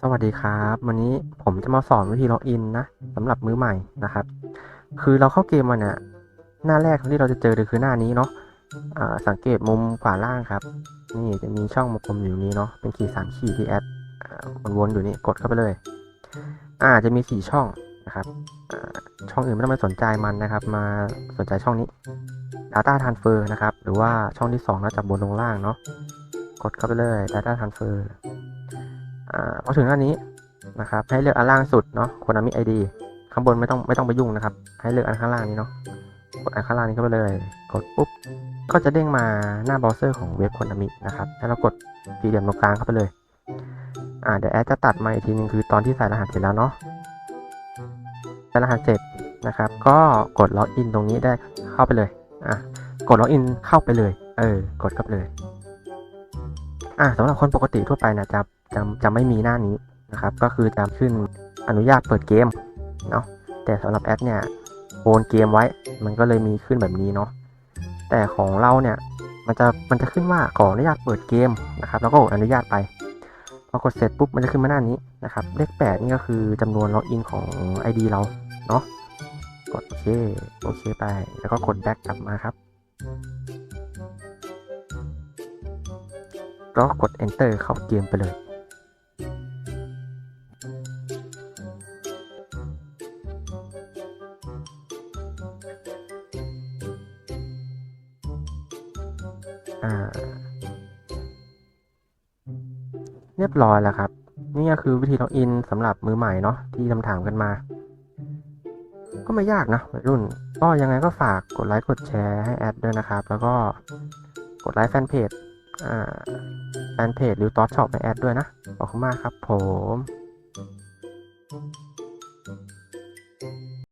สวัสดีครับ วันนี้ผมจะมาสอนวิธีล็อกอินนะสำหรับมือใหม่นะครับ คือเราเข้าเกมมาเนี่ยหน้าแรกที่เราจะเจอคือหน้านี้เนาะสังเกตมุมขวาล่างครับ นี่จะมีช่องวงกลมอยู่นี้เนาะเป็นขีดสามขีดที่แอดวนๆอยู่นี่กดเข้าไปเลย อ่าจะมีสี่ช่องนะครับช่องอื่นไม่ต้องไปสนใจมันนะครับ มาสนใจช่องนี้ Data Transfer นะครับ หรือว่าช่องที่2นะจากบนลงล่างเนาะกดเข้าไปเลย Data Transfer อ่าพอถึงอันนี้นะครับ ให้เลือกอันล่างสุดเนาะคนมีไอดีข้างบนไม่ต้องไม่ต้องไปยุ่งนะครับ ให้เลือกอันข้างล่างนี้เนาะกดอันข้างล่างนี้เข้าไปเลย กดปุ๊บก็จะเด้งมาหน้าเบราว์เซอร์ของเว็บคนมินะครับแล้วเรากดสี่เหลี่ยมตรงกลางเข้าไปเลยอ่าเดี๋ยวแอดจะตัดมาอีกทีนึงคือตอนที่ใส่รหัสเสร็จแล้วเนาะใส่รหัสเสร็จนะครับ ก็กดล็อกอินตรงนี้ได้เข้าไปเลยอะกดล็อกอินเข้าไปเลย เออ กดเข้าไปเลย อะสำหรับคนปกติทั่วไปนะจะจะจะไม่มีหน้านี้นะครับ ก็คือจะขึ้นอนุญาตเปิดเกมเนาะแต่สำหรับแอดเนี่ยโอนเกมไว้ มันก็เลยมีขึ้นแบบนี้เนาะแต่ของเราเนี่ยมันจะมันจะขึ้นว่าขออนุญาตเปิดเกมนะครับ แล้วก็อนุญาตไปพอกดเสร็จปุ๊บมันจะขึ้นมาหน้านี้นะครับ เลขแปดนี่ก็คือจำนวนล็อกอินของ ID เราเนาะกดโอเคโอเคไป แล้วก็กดแบ็กกลับมาครับ ก็กด enter เข้าเกมไปเลยอ่าเรียบร้อยแล้วครับ นี่ก็คือวิธีล็อกอินสำหรับมือใหม่เนาะที่คำถามกันมา ก็ไม่ยากนะวัยรุ่น ก็ยังไงก็ฝากกดไลค์กดแชร์ให้แอดด้วยนะครับ แล้วก็กดไลค์แฟนเพจ แฟนเพจหรือตอสช็อปในแอดด้วยนะ ขอบคุณมากครับผม